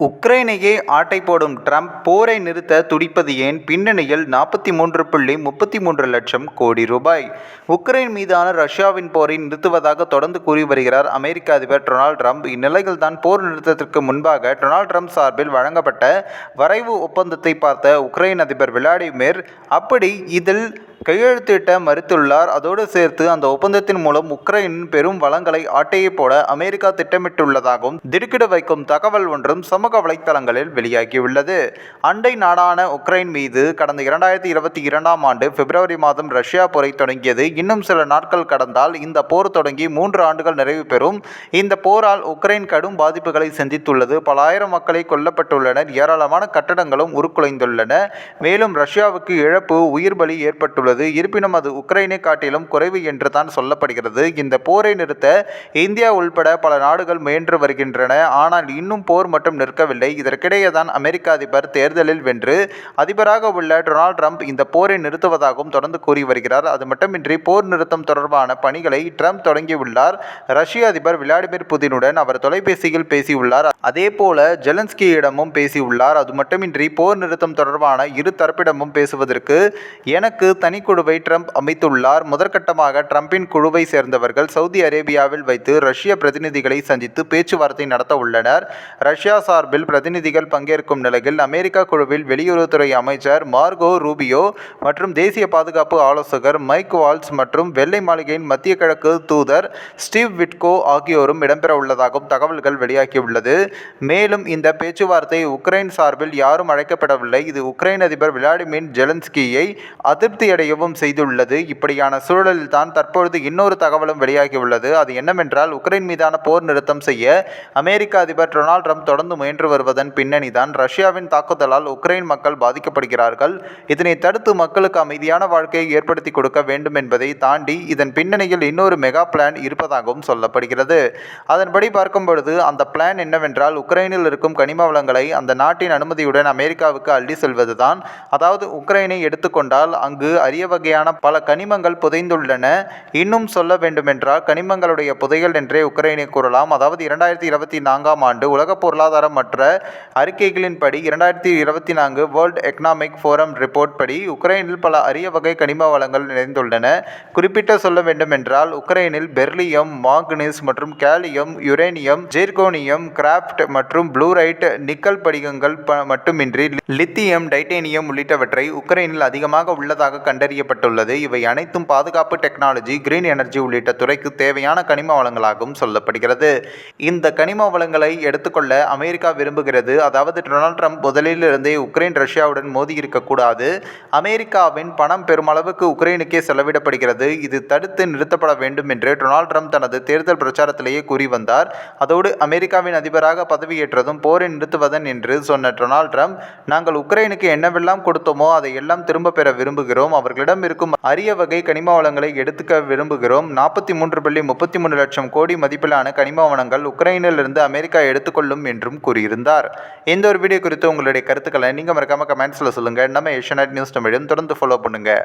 உக்ரைனையே ஆட்டை போடும் ட்ரம்ப் போரை நிறுத்த துடிப்பது ஏன்? பின்னணியில் நாற்பத்தி மூன்று புள்ளி முப்பத்தி மூன்று லட்சம் கோடி ரூபாய். உக்ரைன் மீதான ரஷ்யாவின் போரை நிறுத்துவதாக தொடர்ந்து கூறி வருகிறார் அமெரிக்க அதிபர் டொனால்ட் ட்ரம்ப். இந்நிலையில்தான் போர் நிறுத்தத்திற்கு முன்பாக டொனால்ட் ட்ரம்ப் சார்பில் வழங்கப்பட்ட வரைவு ஒப்பந்தத்தை பார்த்த உக்ரைன் அதிபர் விளாடிமிர். அப்படி இதில் கையெழுத்திட்ட மறுத்துள்ளார். அதோடு சேர்த்து அந்த ஒப்பந்தத்தின் மூலம் உக்ரைனின் பெரும் வளங்களை ஆட்டையை போட அமெரிக்கா திட்டமிட்டுள்ளதாகவும் திடுக்கிட வைக்கும் தகவல் ஒன்றும் சமூக வலைத்தளங்களில் வெளியாகியுள்ளது. அண்டை நாடான உக்ரைன் மீது கடந்த இரண்டாயிரத்தி இருபத்தி இரண்டாம் ஆண்டு பிப்ரவரி மாதம் ரஷ்யா போரை தொடங்கியது. இன்னும் சில நாட்கள் கடந்தால் இந்த போர் தொடங்கி மூன்று ஆண்டுகள் நிறைவு பெறும். இந்த போரால் உக்ரைன் கடும் பாதிப்புகளை சந்தித்துள்ளது. பல ஆயிரம் மக்களை கொல்லப்பட்டுள்ளனர். ஏராளமான கட்டடங்களும் உருக்குலைந்துள்ளன. மேலும் ரஷ்யாவுக்கு இழப்பு உயிர் பலி ஏற்பட்டுள்ளது. உள்ளது இருப்பினும் அது உக்ரைனை காட்டிலும் குறைவு என்று தான் சொல்லப்படுகிறது. இந்த போரை நிறுத்த இந்தியா உள்பட பல நாடுகள் முயன்று வருகின்றன. ஆனால் இன்னும் போர் மட்டும் நிற்கவில்லை. இதற்கிடையே தான் அமெரிக்க அதிபர் தேர்தலில் வென்று அதிபராக உள்ள டொனால்ட் ட்ரம்ப் இந்த போரை நிறுத்துவதாகவும் தொடர்ந்து கூறி வருகிறார். அது மட்டுமின்றி போர் நிறுத்தம் தொடர்பான பணிகளை ட்ரம்ப் தொடங்கியுள்ளார். ரஷ்ய அதிபர் விளாடிமிர் புதினுடன் அவர் தொலைபேசியில் பேசியுள்ளார். அதே போல ஜெலன்ஸ்கியிடமும் பேசியுள்ளார். அது மட்டுமின்றி போர் நிறுத்தம் தொடர்பான இரு தரப்பிடமும் பேசுவதற்கு எனக்கு தனி குழுவை ட்ரம்ப் அமைத்துள்ளார். முதற்கட்டமாக ட்ரம்பின் குழுவை சேர்ந்தவர்கள் சவுதி அரேபியாவில் வைத்து ரஷ்ய பிரதிநிதிகளை சந்தித்து பேச்சுவார்த்தை நடத்த உள்ளனர் ரஷ்யா சார்பில் பிரதிநிதிகள் பங்கேற்கும் நிலையில் அமெரிக்கா குழுவில் வெளியுறவுத்துறை அமைச்சர் மார்கோ ரூபியோ மற்றும் தேசிய பாதுகாப்பு ஆலோசகர் மைக் வால்ஸ் மற்றும் வெள்ளை மாளிகையின் மத்திய கிழக்கு தூதர் ஸ்டீவ் விட்கோ ஆகியோரும் இடம்பெற உள்ளதாகவும் தகவல்கள் வெளியாகியுள்ளது. மேலும் இந்த பேச்சுவார்த்தை உக்ரைன் சார்பில் யாரும் அழைக்கப்படவில்லை. இது உக்ரைன் அதிபர் விளாடிமிர் ஜெலன்ஸ்கியை அதிருப்தியடைய செய்யவும் செய்துள்ளது. இப்படியான சூழலில் தான் தற்பொழுது இன்னொரு தகவலும் வெளியாகியுள்ளது. அது என்னவென்றால் உக்ரைன் மீதான போர் நிறுத்தம் செய்ய அமெரிக்க அதிபர் டொனால்ட் ட்ரம்ப் தொடர்ந்து முயன்று வருவதன் பின்னணி தான் ரஷ்யாவின் தாக்குதலால் உக்ரைன் மக்கள் பாதிக்கப்படுகிறார்கள். இதனை தடுத்து மக்களுக்கு அமைதியான வாழ்க்கையை ஏற்படுத்தி கொடுக்க வேண்டும் என்பதை தாண்டி இதன் பின்னணியில் இன்னொரு மெகா பிளான் இருப்பதாகவும் சொல்லப்படுகிறது. அதன்படி பார்க்கும் பொழுது அந்த பிளான் என்னவென்றால் உக்ரைனில் இருக்கும் கனிம வளங்களை அந்த நாட்டின் அனுமதியுடன் அமெரிக்காவுக்கு அள்ளி செல்வதுதான். அதாவது உக்ரைனை எடுத்துக்கொண்டால் அங்கு அரிய வகையான பல கனிமங்கள் புதைந்துள்ளன. இன்னும் சொல்ல வேண்டுமென்றால் கனிமங்களுடைய புதைகள் என்றே உக்ரைனை கூறலாம். அதாவது இரண்டாயிரத்தி இருபத்தி நான்காம் ஆண்டு உலக பொருளாதாரம் மற்ற அறிக்கைகளின்படி இரண்டாயிரத்தி இருபத்தி நான்கு வேர்ல்ட் எக்கனாமிக் ஃபோரம் ரிப்போர்ட் படி உக்ரைனில் பல அரிய வகை கனிம வளங்கள் நிறைந்துள்ளன. குறிப்பிட்ட சொல்ல வேண்டுமென்றால் உக்ரைனில் பெர்லியம் மாங்கனீஸ் மற்றும் கேலியம் யுரேனியம் ஜெர்கோனியம் கிராப்ட் மற்றும் ப்ளூரைட் நிக்கல் படிகங்கள் மட்டுமின்றி லித்தியம் டைட்டேனியம் உள்ளிட்டவற்றை உக்ரைனில் அதிகமாக உள்ளதாக கண்டறிய அறியப்பட்டுள்ளது இவை அனைத்தும் பாதுகாப்பு டெக்னாலஜி கிரீன் எனர்ஜி உள்ளிட்ட துறைக்கு தேவையான கனிம வளங்களாகவும் சொல்லப்படுகிறது. இந்த கனிம வளங்களை எடுத்துக்கொள்ள அமெரிக்கா விரும்புகிறது. அதாவது டொனால்ட் ட்ரம்ப் முதலிலிருந்தே உக்ரைன் ரஷ்யாவுடன் மோதி இருக்கக்கூடாது. அமெரிக்காவின் பணம் பெருமளவுக்கு உக்ரைனுக்கே செலவிடப்படுகிறது. இது தடுத்து நிறுத்தப்பட வேண்டும் என்று டொனால்ட் ட்ரம்ப் தனது தேர்தல் பிரச்சாரத்திலேயே கூறி வந்தார். அதோடு அமெரிக்காவின் அதிபராக பதவியேற்றதும் போரை நிறுத்துவதன் என்று சொன்ன டொனால்ட் ட்ரம்ப் நாங்கள் உக்ரைனுக்கு என்னவெல்லாம் கொடுத்தோமோ அதை எல்லாம் திரும்ப பெற விரும்புகிறோம். அவர்கள் அவர்களிடம் இருக்கும் அரிய வகை கனிம வளங்களை எடுத்துக்க விரும்புகிறோம். நாற்பத்தி மூன்று புள்ளி முப்பத்தி மூணு லட்சம் கோடி மதிப்பிலான கனிம வளங்கள் உக்ரைனிலிருந்து அமெரிக்கா எடுத்துக்கொள்ளும் என்றும் கூறியிருந்தார். இந்த ஒரு வீடியோ குறித்து உங்களுடைய கருத்துக்களை நீங்கள் மறக்காம கமெண்ட்ஸில் சொல்லுங்கள் நம்ம ஏஷியா நியூஸ் தமிழும் தொடர்ந்து ஃபாலோ பண்ணுங்கள்